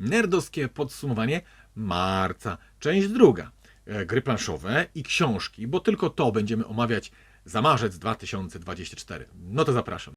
nerdowskie podsumowanie marca. Część druga. E, Gry planszowe i książki, bo tylko to będziemy omawiać za marzec 2024. No to zapraszam.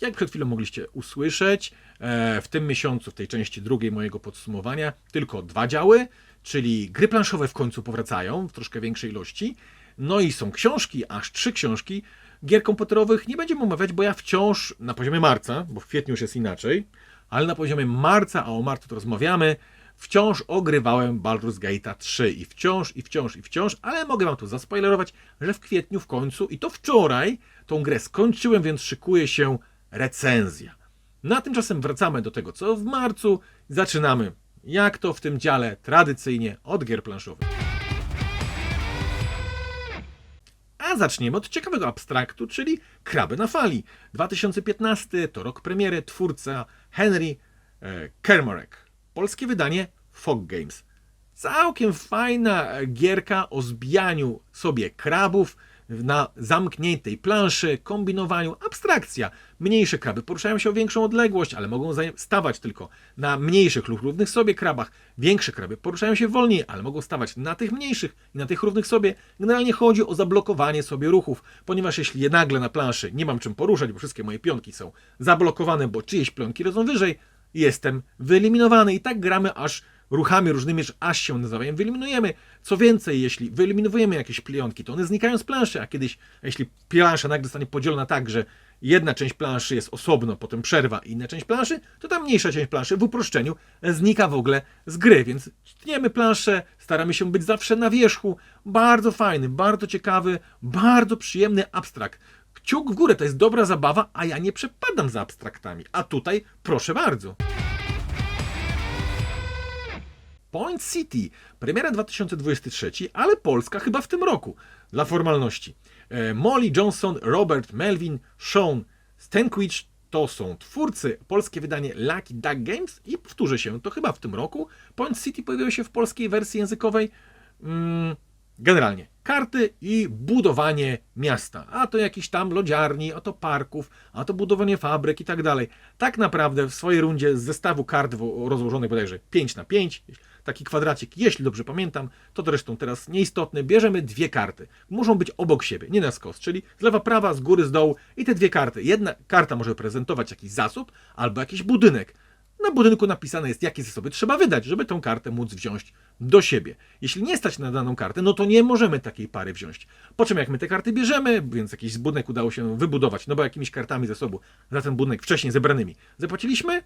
Jak przed chwilą mogliście usłyszeć, e, w tym miesiącu, w tej części drugiej mojego podsumowania, tylko dwa działy, czyli gry planszowe w końcu powracają w troszkę większej ilości. No i są książki, aż trzy książki. Gier komputerowych nie będziemy omawiać, bo ja wciąż na poziomie marca, bo w kwietniu już jest inaczej, ale na poziomie marca, a o marcu to rozmawiamy, wciąż ogrywałem Baldur's Gate 3 i wciąż, i wciąż, i wciąż, ale mogę wam tu zaspoilerować, że w kwietniu w końcu, i to wczoraj, tą grę skończyłem, więc szykuje się recenzja. No a tymczasem wracamy do tego, co w marcu. Zaczynamy, jak to w tym dziale, tradycyjnie od gier planszowych. A zaczniemy od ciekawego abstraktu, czyli Kraby na fali. 2015 to rok premiery, twórca Henry e, Kermarek. Polskie wydanie Fog Games. Całkiem fajna e, gierka o zbijaniu sobie krabów na zamkniętej planszy, kombinowaniu, abstrakcja. Mniejsze kraby poruszają się o większą odległość, ale mogą stawać tylko na mniejszych lub równych sobie krabach. Większe kraby poruszają się wolniej, ale mogą stawać na tych mniejszych i na tych równych sobie. Generalnie chodzi o zablokowanie sobie ruchów, ponieważ jeśli je nagle na planszy nie mam czym poruszać, bo wszystkie moje pionki są zablokowane, bo czyjeś pionki leżą wyżej, jestem wyeliminowany i tak gramy aż ruchami różnymi, że aż się nawzajem wyeliminujemy. Co więcej, jeśli wyeliminujemy jakieś plionki, to one znikają z planszy, a kiedyś, jeśli plansza nagle zostanie podzielona tak, że jedna część planszy jest osobno, potem przerwa inna część planszy, to ta mniejsza część planszy w uproszczeniu znika w ogóle z gry, więc tniemy planszę, staramy się być zawsze na wierzchu. Bardzo fajny, bardzo ciekawy, bardzo przyjemny abstrakt. Kciuk w górę, to jest dobra zabawa, a ja nie przepadam za abstraktami. A tutaj proszę bardzo. Point City, premiera 2023, ale Polska chyba w tym roku, dla formalności. E, Molly Johnson, Robert Melvin, Sean Stankwich to są twórcy, polskie wydanie Lucky Duck Games i powtórzę się, to chyba w tym roku. Point City pojawiło się w polskiej wersji językowej. Mm, generalnie karty i budowanie miasta, a to jakiś tam lodziarni, a to parków, a to budowanie fabryk i tak dalej. Tak naprawdę w swojej rundzie z zestawu kart rozłożonych bodajże 5 na 5, taki kwadracik, jeśli dobrze pamiętam, to zresztą teraz nieistotne, bierzemy dwie karty. Muszą być obok siebie, nie na skos, czyli z lewa, prawa, z góry, z dołu i te dwie karty. Jedna karta może prezentować jakiś zasób albo jakiś budynek. Na budynku napisane jest, jakie zasoby trzeba wydać, żeby tą kartę móc wziąć do siebie. Jeśli nie stać na daną kartę, no to nie możemy takiej pary wziąć. Po czym jak my te karty bierzemy, więc jakiś budynek udało się wybudować, no bo jakimiś kartami zasobu za ten budynek wcześniej zebranymi zapłaciliśmy,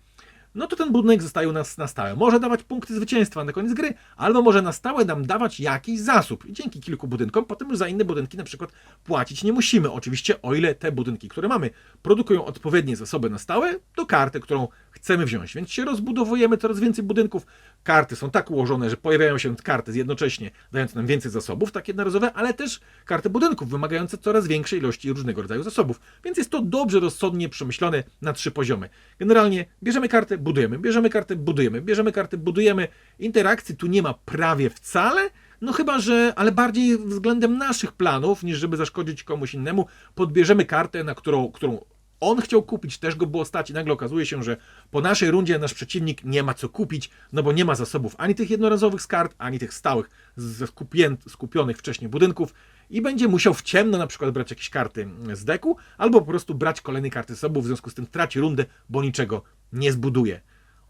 no to ten budynek zostaje u nas na stałe. Może dawać punkty zwycięstwa na koniec gry, albo może na stałe nam dawać jakiś zasób. I dzięki kilku budynkom potem już za inne budynki na przykład płacić nie musimy. Oczywiście o ile te budynki, które mamy, produkują odpowiednie zasoby na stałe do karty, którą chcemy wziąć. Więc się rozbudowujemy coraz więcej budynków. Karty są tak ułożone, że pojawiają się karty jednocześnie, dając nam więcej zasobów, takie jednorazowe, ale też karty budynków wymagające coraz większej ilości różnego rodzaju zasobów. Więc jest to dobrze, rozsądnie przemyślane na trzy poziomy. Generalnie bierzemy kartę, budujemy, bierzemy kartę, budujemy, bierzemy kartę, budujemy. Interakcji tu nie ma prawie wcale, no chyba, że, ale bardziej względem naszych planów, niż żeby zaszkodzić komuś innemu, podbierzemy kartę, na którą, którą on chciał kupić, też go było stać i nagle okazuje się, że po naszej rundzie nasz przeciwnik nie ma co kupić, no bo nie ma zasobów ani tych jednorazowych z kart, ani tych stałych ze skupionych wcześniej budynków i będzie musiał w ciemno na przykład brać jakieś karty z deku, albo po prostu brać kolejne karty zasobów, w związku z tym traci rundę, bo niczego nie zbuduje.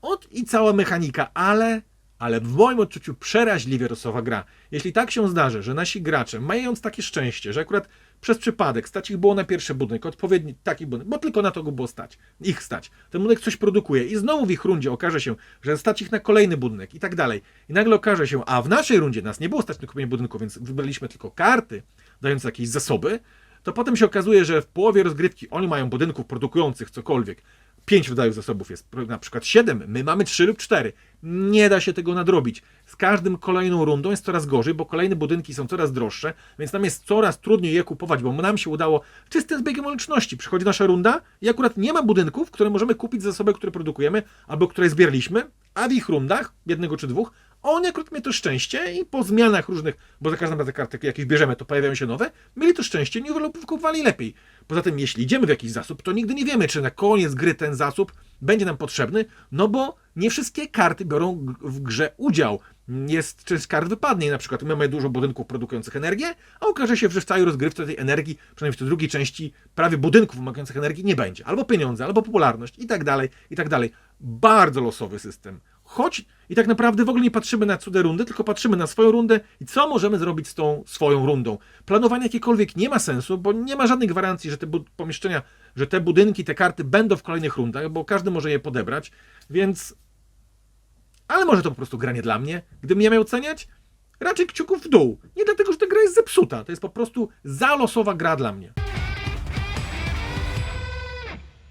Ot i cała mechanika, ale ale w moim odczuciu przeraźliwie losowa gra. Jeśli tak się zdarzy, że nasi gracze, mając takie szczęście, że akurat przez przypadek stać ich było na pierwszy budynek, odpowiedni taki budynek, bo tylko na to go było stać, ich stać, ten budynek coś produkuje i znowu w ich rundzie okaże się, że stać ich na kolejny budynek i tak dalej. I nagle okaże się, a w naszej rundzie nas nie było stać na kupienie budynku, więc wybraliśmy tylko karty dające jakieś zasoby, to potem się okazuje, że w połowie rozgrywki oni mają budynków produkujących cokolwiek. Pięć rodzajów zasobów jest, na przykład siedem, my mamy trzy lub cztery. Nie da się tego nadrobić. Z każdym kolejną rundą jest coraz gorzej, bo kolejne budynki są coraz droższe, więc nam jest coraz trudniej je kupować, bo nam się udało czystym zbiegiem okoliczności. Przychodzi nasza runda i akurat nie ma budynków, które możemy kupić za zasoby, które produkujemy albo które zbieraliśmy, a w ich rundach, jednego czy dwóch, Oni akurat mieli to szczęście i po zmianach różnych, bo za każdym razem karty jakieś bierzemy, to pojawiają się nowe, mieli to szczęście, nie kupowali lepiej. Poza tym, jeśli idziemy w jakiś zasób, to nigdy nie wiemy, czy na koniec gry ten zasób będzie nam potrzebny, no bo nie wszystkie karty biorą w grze udział. Jest część kart wypadnie, na przykład my mamy dużo budynków produkujących energię, a okaże się, że w całej rozgrywce tej energii, przynajmniej w tej drugiej części, prawie budynków wymagających energii nie będzie. Albo pieniądze, albo popularność i tak dalej, i tak dalej. Bardzo losowy system. Choć i tak naprawdę w ogóle nie patrzymy na cude rundy, tylko patrzymy na swoją rundę i co możemy zrobić z tą swoją rundą. Planowanie jakiekolwiek nie ma sensu, bo nie ma żadnej gwarancji, że te pomieszczenia, że te budynki, te karty będą w kolejnych rundach, bo każdy może je podebrać, więc ale może to po prostu gra nie dla mnie. Gdybym ja miał oceniać, raczej kciuków w dół. Nie dlatego, że ta gra jest zepsuta. To jest po prostu zalosowa gra dla mnie.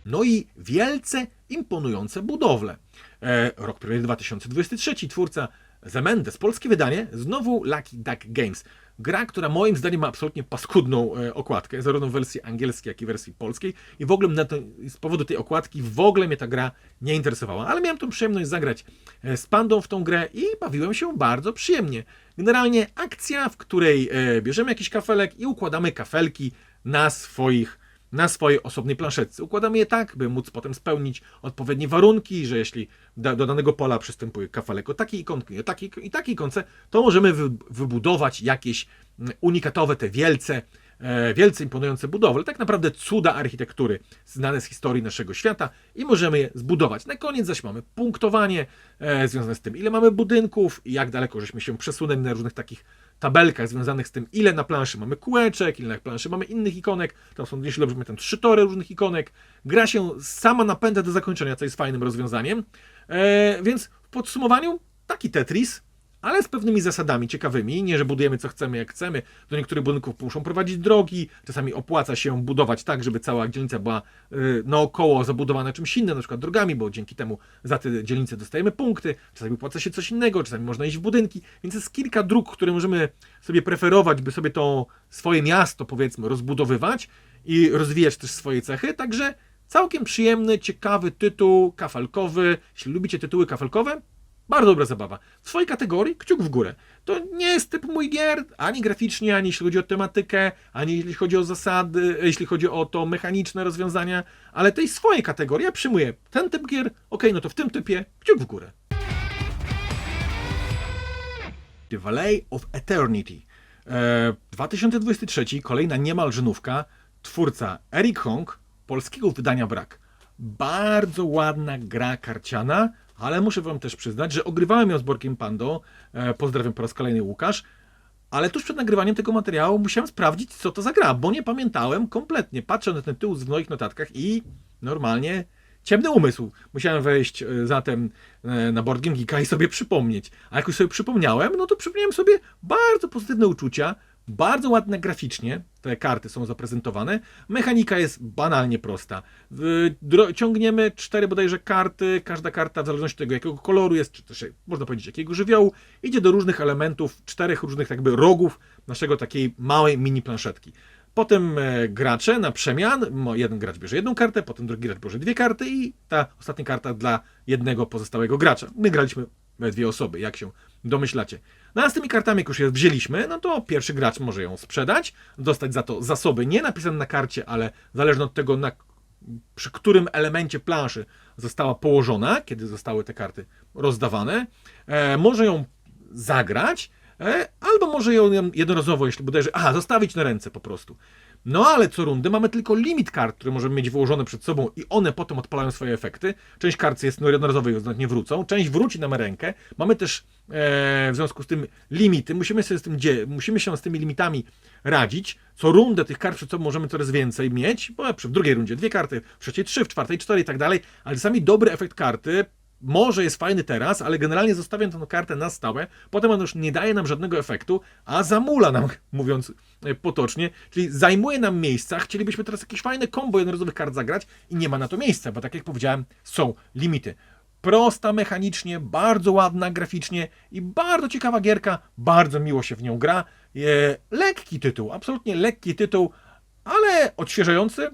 No i wielce imponujące budowle. E, rok premiery 2023, twórca Zemendes, polskie wydanie, znowu Lucky Duck Games. Gra, która moim zdaniem ma absolutnie paskudną e, okładkę, zarówno w wersji angielskiej, jak i wersji polskiej. I w ogóle to, z powodu tej okładki w ogóle mnie ta gra nie interesowała. Ale miałem tą przyjemność zagrać e, z pandą w tą grę i bawiłem się bardzo przyjemnie. Generalnie akcja, w której bierzemy jakiś kafelek i układamy kafelki na swoich na swojej osobnej planszetce. Układamy je tak, by móc potem spełnić odpowiednie warunki, że jeśli do danego pola przystępuje kafelek o takiej ikonki, o takiej i takiej ikonce, to możemy wy, wybudować jakieś mm, unikatowe, te wielce, e, wielce imponujące budowle, tak naprawdę cuda architektury znane z historii naszego świata i możemy je zbudować. Na koniec zaś mamy punktowanie e, związane z tym, ile mamy budynków i jak daleko żeśmy się przesunęli na różnych takich tabelkach związanych z tym, ile na planszy mamy kółeczek, ile na planszy mamy innych ikonek. Tam są, jeśli dobrze pamiętam, trzy tory różnych ikonek. Gra się sama napędza do zakończenia, co jest fajnym rozwiązaniem. E, więc w podsumowaniu taki Tetris, ale z pewnymi zasadami ciekawymi. Nie, że budujemy co chcemy, jak chcemy. Do niektórych budynków muszą prowadzić drogi. Czasami opłaca się budować tak, żeby cała dzielnica była y, naokoło zabudowana czymś innym, na przykład drogami, bo dzięki temu za te dzielnice dostajemy punkty. Czasami opłaca się coś innego, czasami można iść w budynki. Więc jest kilka dróg, które możemy sobie preferować, by sobie to swoje miasto, powiedzmy, rozbudowywać i rozwijać też swoje cechy. Także całkiem przyjemny, ciekawy tytuł kafelkowy. Jeśli lubicie tytuły kafelkowe, bardzo dobra zabawa. W swojej kategorii kciuk w górę. To nie jest typ mój gier, ani graficznie, ani jeśli chodzi o tematykę, ani jeśli chodzi o zasady, jeśli chodzi o to mechaniczne rozwiązania, ale tej swojej kategorii ja przyjmuję ten typ gier, ok, no to w tym typie kciuk w górę. The Valley of Eternity. E, 2023, kolejna niemal żenówka, twórca Eric Hong, polskiego wydania brak. Bardzo ładna gra karciana, ale muszę wam też przyznać, że ogrywałem ją z Borkiem Pando. E, pozdrawiam po raz kolejny Łukasz. Ale tuż przed nagrywaniem tego materiału musiałem sprawdzić, co to za gra, bo nie pamiętałem kompletnie. Patrzę na ten tytuł w moich notatkach i normalnie ciemny umysł. Musiałem wejść e, zatem e, na Board Game Geeka i sobie przypomnieć. A jak już sobie przypomniałem, no to przypomniałem sobie bardzo pozytywne uczucia, bardzo ładne graficznie te karty są zaprezentowane. Mechanika jest banalnie prosta. Ciągniemy cztery bodajże karty. Każda karta, w zależności od tego, jakiego koloru jest, czy też można powiedzieć, jakiego żywiołu, idzie do różnych elementów, czterech różnych jakby rogów naszego takiej małej mini planszetki. Potem e, gracze na przemian, jeden gracz bierze jedną kartę, potem drugi gracz bierze dwie karty i ta ostatnia karta dla jednego pozostałego gracza. My graliśmy we dwie osoby, jak się domyślacie. No a z tymi kartami, jak już je wzięliśmy, no to pierwszy gracz może ją sprzedać, dostać za to zasoby, nie napisane na karcie, ale zależne od tego, na, przy którym elemencie planszy została położona, kiedy zostały te karty rozdawane. E, może ją zagrać, albo może ją jednorazowo, jeśli bodajże, aha, zostawić na ręce po prostu. No ale co rundę mamy tylko limit kart, które możemy mieć wyłożone przed sobą i one potem odpalają swoje efekty. Część kart jest no, jednorazowej, jednak nie wrócą, część wróci nam rękę. Mamy też e, w związku z tym limity, musimy, sobie z tym dzie- musimy się z tymi limitami radzić. Co rundę tych kart przed sobą możemy coraz więcej mieć, bo w drugiej rundzie dwie karty, w trzeciej trzy, w czwartej cztery i tak dalej, ale czasami dobry efekt karty może jest fajny teraz, ale generalnie zostawiam tę kartę na stałe, potem on już nie daje nam żadnego efektu, a zamula nam, mówiąc e, potocznie, czyli zajmuje nam miejsca, chcielibyśmy teraz jakieś fajne kombo jednorazowych kart zagrać i nie ma na to miejsca, bo tak jak powiedziałem, są limity. Prosta mechanicznie, bardzo ładna graficznie i bardzo ciekawa gierka, bardzo miło się w nią gra. E, lekki tytuł, absolutnie lekki tytuł, ale odświeżający,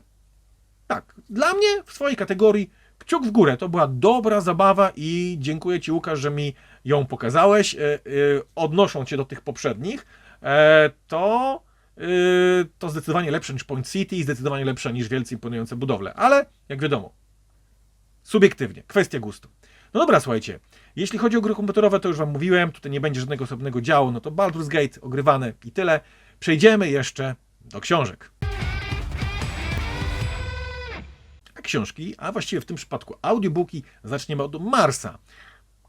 tak, dla mnie w swojej kategorii kciuk w górę. To była dobra zabawa i dziękuję Ci, Łukasz, że mi ją pokazałeś. E, e, odnoszą Cię do tych poprzednich. E, to, to zdecydowanie lepsze niż Point City, zdecydowanie lepsze niż wielce imponujące budowle. Ale, jak wiadomo, subiektywnie, kwestia gustu. No dobra, słuchajcie, jeśli chodzi o gry komputerowe, to już Wam mówiłem, tutaj nie będzie żadnego osobnego działu, no to Baldur's Gate ogrywane i tyle. Przejdziemy jeszcze do książek. Książki, a właściwie w tym przypadku audiobooki, zaczniemy od Marsa.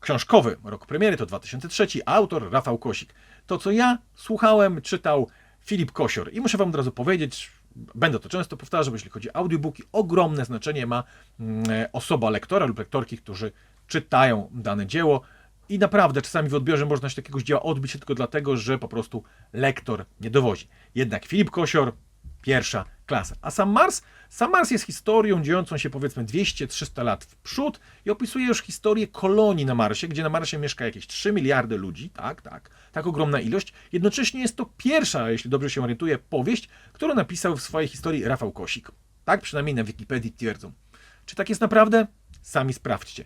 Książkowy, rok premiery to 2003, autor Rafał Kosik. To, co ja słuchałem, czytał Filip Kosior. I muszę Wam od razu powiedzieć, będę to często powtarzał, jeśli chodzi o audiobooki, ogromne znaczenie ma mm, osoba lektora lub lektorki, którzy czytają dane dzieło. I naprawdę czasami w odbiorze można się takiegoś dzieła odbić tylko dlatego, że po prostu lektor nie dowozi. Jednak Filip Kosior, pierwsza klasa. A sam Mars? Sam Mars jest historią dziejącą się powiedzmy 200-300 lat w przód i opisuje już historię kolonii na Marsie, gdzie na Marsie mieszka jakieś 3 miliardy ludzi, tak, tak, tak ogromna ilość. Jednocześnie jest to pierwsza, jeśli dobrze się orientuję, powieść, którą napisał w swojej historii Rafał Kosik. Tak przynajmniej na Wikipedii twierdzą. Czy tak jest naprawdę? Sami sprawdźcie.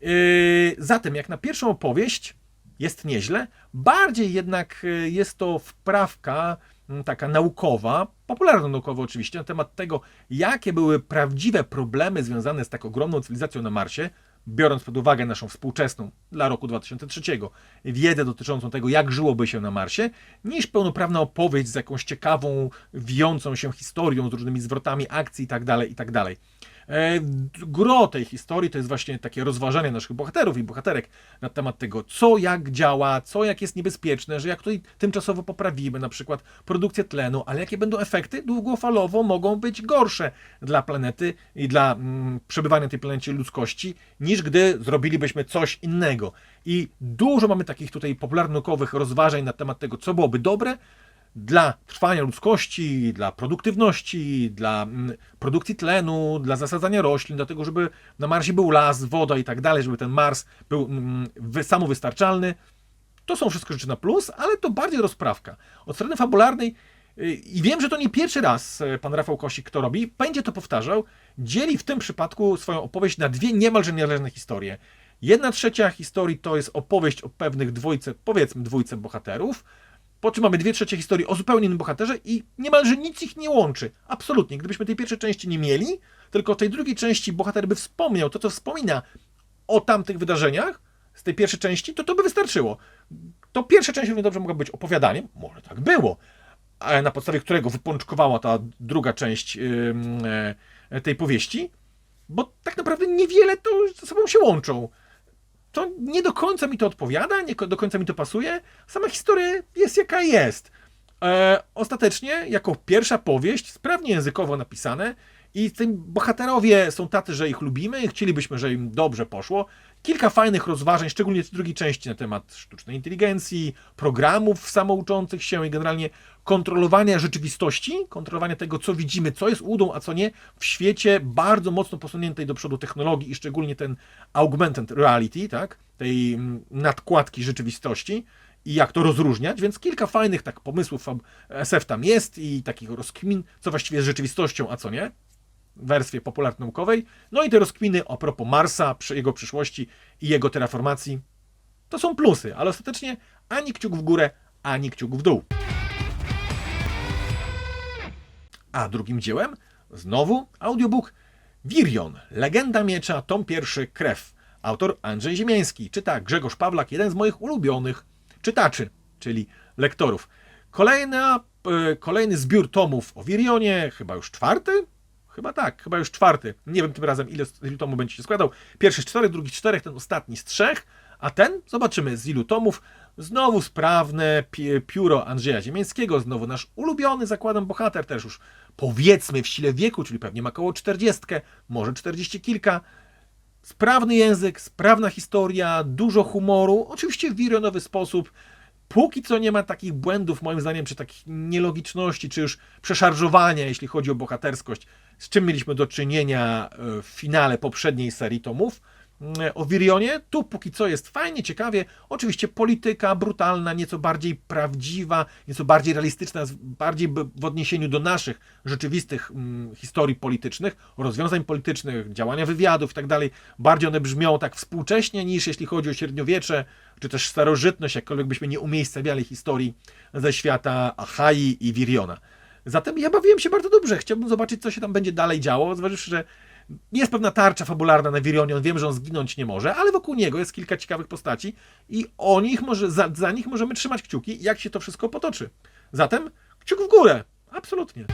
Yy, zatem, jak na pierwszą opowieść, jest nieźle. Bardziej jednak yy, jest to wprawka taka naukowa, popularno-naukowa oczywiście, na temat tego, jakie były prawdziwe problemy związane z tak ogromną cywilizacją na Marsie, biorąc pod uwagę naszą współczesną dla roku 2003 wiedzę dotyczącą tego, jak żyłoby się na Marsie, niż pełnoprawna opowieść z jakąś ciekawą, wijącą się historią, z różnymi zwrotami akcji itd. itd. E, Gro tej historii to jest właśnie takie rozważanie naszych bohaterów i bohaterek na temat tego, co jak działa, co jak jest niebezpieczne, że jak tutaj tymczasowo poprawimy na przykład produkcję tlenu, ale jakie będą efekty długofalowo mogą być gorsze dla planety i dla mm, przebywania tej planecie ludzkości, niż gdy zrobilibyśmy coś innego. I dużo mamy takich tutaj popularno-naukowych rozważań na temat tego, co byłoby dobre, dla trwania ludzkości, dla produktywności, dla mm, produkcji tlenu, dla zasadzania roślin, do tego, żeby na Marsie był las, woda i tak dalej, żeby ten Mars był mm, wy- samowystarczalny. To są wszystko rzeczy na plus, ale to bardziej rozprawka. Od strony fabularnej y, i wiem, że to nie pierwszy raz e, pan Rafał Kosik to robi, będzie to powtarzał, dzieli w tym przypadku swoją opowieść na dwie niemalże niezależne historie. Jedna trzecia historii to jest opowieść o pewnych dwójce, powiedzmy dwójce bohaterów, po czym mamy dwie trzecie historii o zupełnie innym bohaterze i niemalże nic ich nie łączy. Absolutnie. Gdybyśmy tej pierwszej części nie mieli, tylko tej drugiej części bohater by wspomniał to, co wspomina o tamtych wydarzeniach z tej pierwszej części, to to by wystarczyło. To pierwsza część równie dobrze mogła być opowiadaniem, może tak było, a na podstawie którego wypączkowała ta druga część e, tej powieści, bo tak naprawdę niewiele to ze sobą się łączą to nie do końca mi to odpowiada, nie do końca mi to pasuje. Sama historia jest jaka jest. E, ostatecznie, jako pierwsza powieść, sprawnie językowo napisane i ci bohaterowie są tacy, że ich lubimy chcielibyśmy, że im dobrze poszło. Kilka fajnych rozważań, szczególnie w drugiej części na temat sztucznej inteligencji, programów samouczących się i generalnie kontrolowania rzeczywistości, kontrolowania tego, co widzimy, co jest udą, a co nie, w świecie bardzo mocno posuniętej do przodu technologii i szczególnie ten augmented reality, tak, tej mm, nadkładki rzeczywistości i jak to rozróżniać, więc kilka fajnych tak pomysłów SF tam jest i takich rozkmin, co właściwie jest rzeczywistością, a co nie w wersji popularno-naukowej. No i te rozkminy a propos Marsa, jego przyszłości i jego terraformacji. To są plusy, ale ostatecznie ani kciuk w górę, ani kciuk w dół. A drugim dziełem znowu audiobook Wirion, Legenda Miecza, tom pierwszy, Krew. Autor Andrzej Ziemiański. Czyta Grzegorz Pawlak, jeden z moich ulubionych czytaczy, czyli lektorów. Kolejna, e, kolejny zbiór tomów o Wirionie, chyba już czwarty? Chyba tak, chyba już czwarty. Nie wiem tym razem, ile ilu tomów będzie się składał. Pierwszy z czterech, drugi z czterech, ten ostatni z trzech. A ten, zobaczymy z ilu tomów. Znowu sprawne pi pióro Andrzeja Ziemiańskiego, znowu nasz ulubiony, zakładam, bohater, też już powiedzmy w sile wieku, czyli pewnie ma około 40, może 40 kilka. Sprawny język, sprawna historia, dużo humoru, oczywiście w wirionowy sposób. Póki co nie ma takich błędów, moim zdaniem, czy takich nielogiczności, czy już przeszarżowania, jeśli chodzi o bohaterskość, z czym mieliśmy do czynienia e, w finale poprzedniej serii tomów. Mm, o Wirionie. Tu póki co jest fajnie, ciekawie. Oczywiście polityka brutalna, nieco bardziej prawdziwa, nieco bardziej realistyczna, bardziej w odniesieniu do naszych rzeczywistych mm, historii politycznych, rozwiązań politycznych, działania wywiadów i tak dalej. Bardziej one brzmią tak współcześnie niż jeśli chodzi o średniowiecze, czy też starożytność, jakkolwiek byśmy nie umiejscawiali historii ze świata Achai i Wiriona. Zatem ja bawiłem się bardzo dobrze. Chciałbym zobaczyć, co się tam będzie dalej działo, zważywszy, że jest pewna tarcza fabularna na Wirionie, on wiem, że on zginąć nie może, ale wokół niego jest kilka ciekawych postaci i o nich może, za, za nich możemy trzymać kciuki, jak się to wszystko potoczy. Zatem kciuk w górę, absolutnie.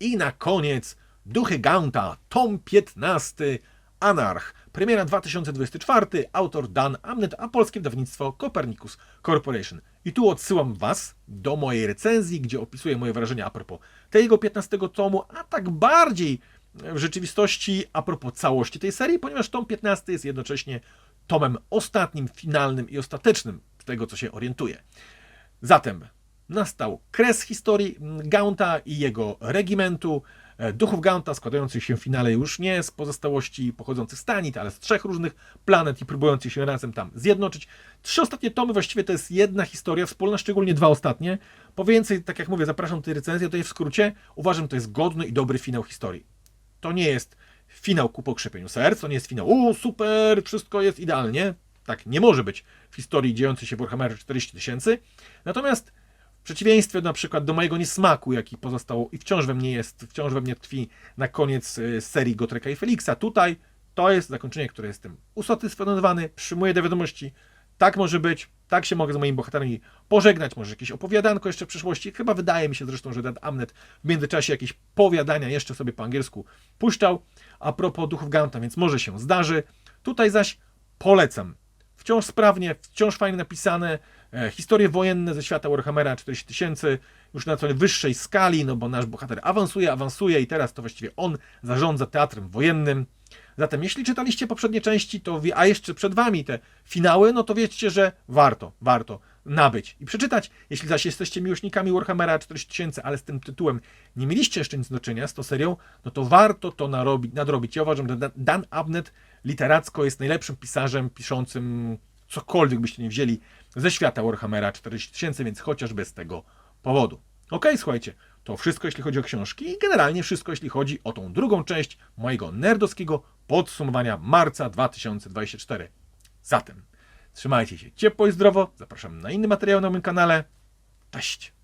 I na koniec Duchy Gaunta, tom 15, Anarch. Premiera 2024, autor Dan Amnet, a polskie wydawnictwo Copernicus Corporation. I tu odsyłam Was do mojej recenzji, gdzie opisuję moje wrażenia a propos tego 15 tomu, a tak bardziej w rzeczywistości a propos całości tej serii, ponieważ tom 15 jest jednocześnie tomem ostatnim, finalnym i ostatecznym z tego, co się orientuje. Zatem nastał kres historii Gaunta i jego regimentu. E, Duchów Gaunta składających się w finale już nie z pozostałości pochodzących z Tanit, ale z trzech różnych planet i próbujących się razem tam zjednoczyć. Trzy ostatnie tomy właściwie to jest jedna historia wspólna, szczególnie dwa ostatnie. Po więcej, tak jak mówię, zapraszam do tej recenzji, tutaj w skrócie uważam, to jest godny i dobry finał historii. To nie jest finał ku pokrzepieniu serc, to nie jest finał, o super, wszystko jest idealnie. Tak nie może być w historii dziejącej się w Warhammerze 40 tysięcy. Natomiast w przeciwieństwie na przykład do mojego niesmaku, jaki pozostał i wciąż we mnie jest, wciąż we mnie tkwi na koniec y, serii Gotreka i Felixa, tutaj to jest zakończenie, które jestem usatysfakcjonowany, przyjmuję do wiadomości, tak może być, tak się mogę z moimi bohaterami pożegnać, może jakieś opowiadanko jeszcze w przyszłości. Chyba wydaje mi się zresztą, że Dan Amnet w międzyczasie jakieś powiadania jeszcze sobie po angielsku puszczał a propos duchów Gaunta, więc może się zdarzy. Tutaj zaś polecam. Wciąż sprawnie, wciąż fajnie napisane, historie wojenne ze świata Warhammera 40 tysięcy, już na co wyższej skali, no bo nasz bohater awansuje, awansuje i teraz to właściwie on zarządza teatrem wojennym. Zatem jeśli czytaliście poprzednie części, to a jeszcze przed wami te finały, no to wiedzcie, że warto, warto nabyć i przeczytać. Jeśli zaś jesteście miłośnikami Warhammera 40 tysięcy, ale z tym tytułem nie mieliście jeszcze nic do czynienia z tą serią, no to warto to narobić, nadrobić. Ja uważam, że Dan Abnett literacko jest najlepszym pisarzem piszącym cokolwiek byście nie wzięli ze świata Warhammera 40 tysięcy, więc chociażby z tego powodu. Okej, słuchajcie, to wszystko jeśli chodzi o książki i generalnie wszystko jeśli chodzi o tą drugą część mojego nerdowskiego podsumowania marca 2024. Zatem trzymajcie się ciepło i zdrowo, zapraszam na inny materiał na moim kanale. Cześć!